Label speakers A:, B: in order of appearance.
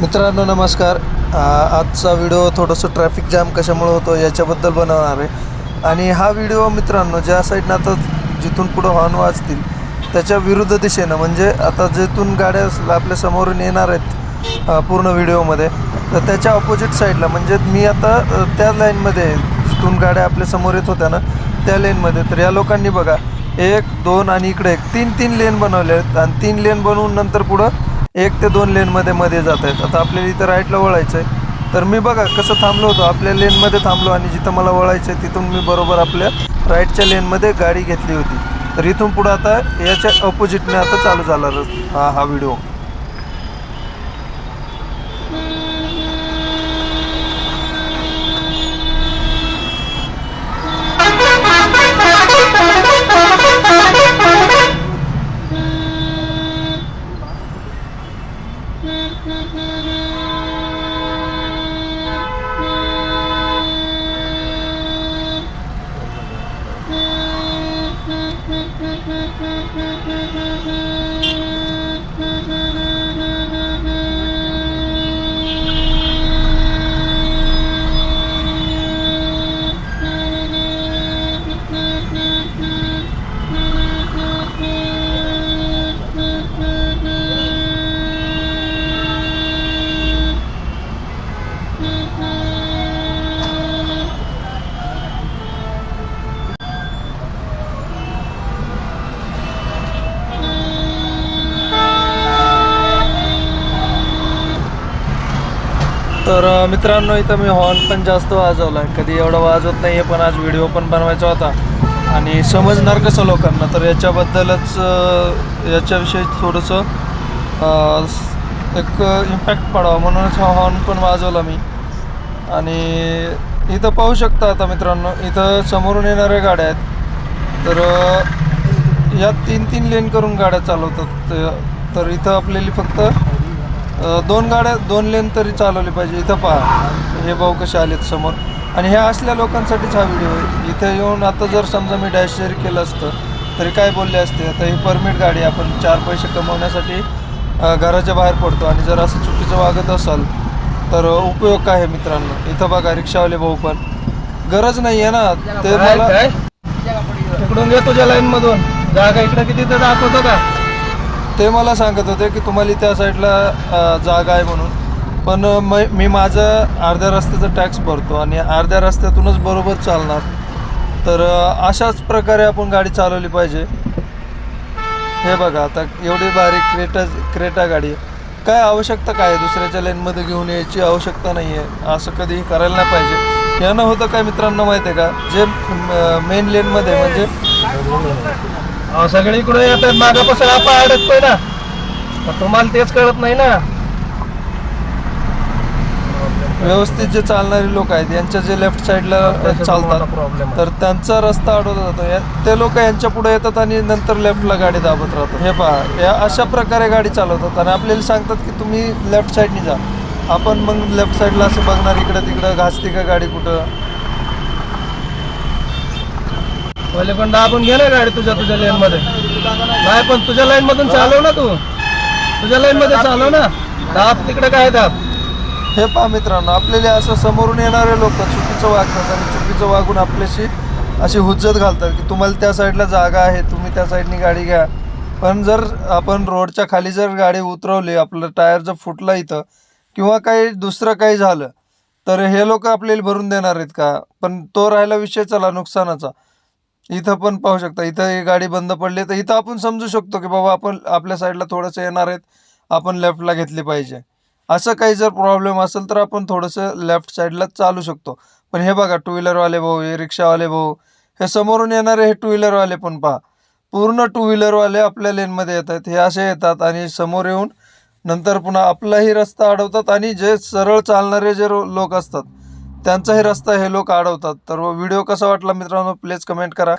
A: मित्रांनो नमस्कार. आजचा व्हिडिओ थोडंसं ट्रॅफिक जाम कशामुळे होतो याच्याबद्दल बनवणार आहे. आणि हा व्हिडिओ मित्रांनो ज्या साईडनं आता जिथून पुढं हॉर्न वाजतील त्याच्या विरुद्ध दिशेनं म्हणजे आता जिथून गाड्या आपल्या समोरून येणार आहेत पूर्ण व्हिडिओमध्ये तर त्याच्या ऑपोजिट साईडला म्हणजे मी आता त्या लाईनमध्ये जिथून गाड्या आपल्यासमोर येत होत्या ना त्या लेनमध्ये तर या लोकांनी बघा एक दोन आणि इकडे एक तीन तीन लेन बनवले आहेत. आणि तीन लेन बनवून नंतर पुढं एक ते दोन लेनमध्ये मध्ये जात आहेत आता आपल्याला इथं राईटला वळायचं आहे. तर मी बघा कसं थांबलो होतो. आपल्या लेनमध्ये थांबलो आणि जिथं मला वळायचं आहे तिथून मी बरोबर आपल्या राईटच्या लेनमध्ये गाडी घेतली होती. तर इथून पुढं आता याच्या अपोजिटने आता चालू झाला हा हा व्हिडिओ तर मित्रांनो इथं मी हॉर्न पण जास्त वाजवला आहे कधी एवढा वाजवत नाही आहे पण आज व्हिडिओ पण बनवायचा होता. आणि समजणार कसं लोकांना? तर याच्याबद्दलच याच्याविषयी थोडंसं एक इम्पॅक्ट पडावा. म्हणूनच हा हॉर्न पण वाजवला मी. आणि इथं पाहू शकता आता मित्रांनो इथं समोरून येणाऱ्या गाड्या आहेत. तर या तीन तीन लेन करून गाड्या चालवतात. तर इथं आपल्याला फक्त दोन गाड्या दोन लेन तरी चालवली पाहिजे. इथं पहा. हे भाऊ कसे आलेत समोर. आणि ह्या असल्या लोकांसाठीच हा व्हिडिओ आहे. इथे येऊन आता जर समजा मी डॅश शेअर केलं असतं तरी काय बोलले असते? आता ही परमिट गाडी आपण चार पैसे कमवण्यासाठी घराच्या बाहेर पडतो. आणि जर असं चुकीचं वागत असाल तर उपयोग काय आहे मित्रांनो? इथं बघा रिक्षावाले भाऊ पण. गरज नाही आहे ना. ते मला
B: तिकडून घे तुझ्या लाईन मधून जागा इकडे किती तर दाखवतो का?
A: ते मला सांगत होते की तुम्हाला त्या साईडला जागा आहे म्हणून. पण मै- मी माझं अर्ध्या रस्त्याचा टॅक्स भरतो आणि अर्ध्या रस्त्यातूनच बरोबर चालणार. तर अशाच प्रकारे आपण गाडी चालवली पाहिजे. हे बघा आता एवढी बारीक क्रेटा क्रेटा गाडी काय आवश्यकता काय आहे? दुसऱ्याच्या लेनमध्ये घेऊन यायची आवश्यकता नाही आहे असं कधीही करायला नाही पाहिजे. यानं होतं काय मित्रांनो माहिती आहे का? जे मेन लेनमध्ये म्हणजे
B: अहो, सगळे इकडे येतात मागापासून आपण अडकतोय ना. तर तुम्हाला तेच कळत नाही ना.
A: व्यवस्थित जे चालणारे लोक आहेत यांच्या जे लेफ्ट साईडला चालतात
B: प्रॉब्लेम
A: तर त्यांचा रस्ता अडवला जातो. या ते लोक यांच्या पुढे येतात आणि नंतर लेफ्टला गाडी दाबत राहतात. हे पहा या अशा प्रकारे गाडी चालवतात आणि आपल्याला सांगतात की तुम्ही लेफ्ट साईडनी जा. आपण मग लेफ्ट साईडला असं बघणार इकडं तिकडं घासते का गाडी कुठं?
B: पहिले पण दाबून घे ना गाडी तुझ्या तुझ्या लेन मध्ये. नाही पण तुझ्या लाईन मधून चालव ना तू. तुझ्या लाईन मध्ये चालव ना. दाब तिकडे काय दाब?
A: हे पहा मित्रांनो आपल्याला असं समोरून येणारे लोक चुकीचं वागतात आणि चुकीचं वागून आपल्याशी अशी हुज्जत घालतात की तुम्हाला त्या साईडला जागा आहे तुम्ही त्या साईडनी गाडी घ्या. पण जर आपण रोडच्या खाली जर गाडी उतरवली आपलं टायर जर फुटला इथं किंवा काही दुसरं काही झालं तर हे लोक आपल्याला भरून देणार आहेत का? पण तो राहिला विषय चला नुकसानाचा. इथं पण पाहू शकता. इथं ही गाडी बंद पडली तर इथं आपण समजू शकतो की बाबा आपण आपल्या साईडला थोडंसं येणार आहेत आपण लेफ्टला घेतली पाहिजे. असं काही जर प्रॉब्लेम असेल तर आपण थोडंसं लेफ्ट साईडला चालू शकतो. पण हे बघा टू व्हीलरवाले भाऊ हे रिक्षावाले भाऊ हे समोरून येणारे हे टू व्हीलरवाले पण पहा. पूर्ण टू व्हीलरवाले आपल्या लेनमध्ये येत आहेत हे असे येतात आणि समोर येऊन नंतर पुन्हा आपलाही रस्ता अडवतात आणि जे सरळ चालणारे जे लोक असतात त्यांचाही रस्ता हे लोक अडवतात. तर व्हिडिओ कसा वाटला मित्रांनो प्लीज कमेंट करा.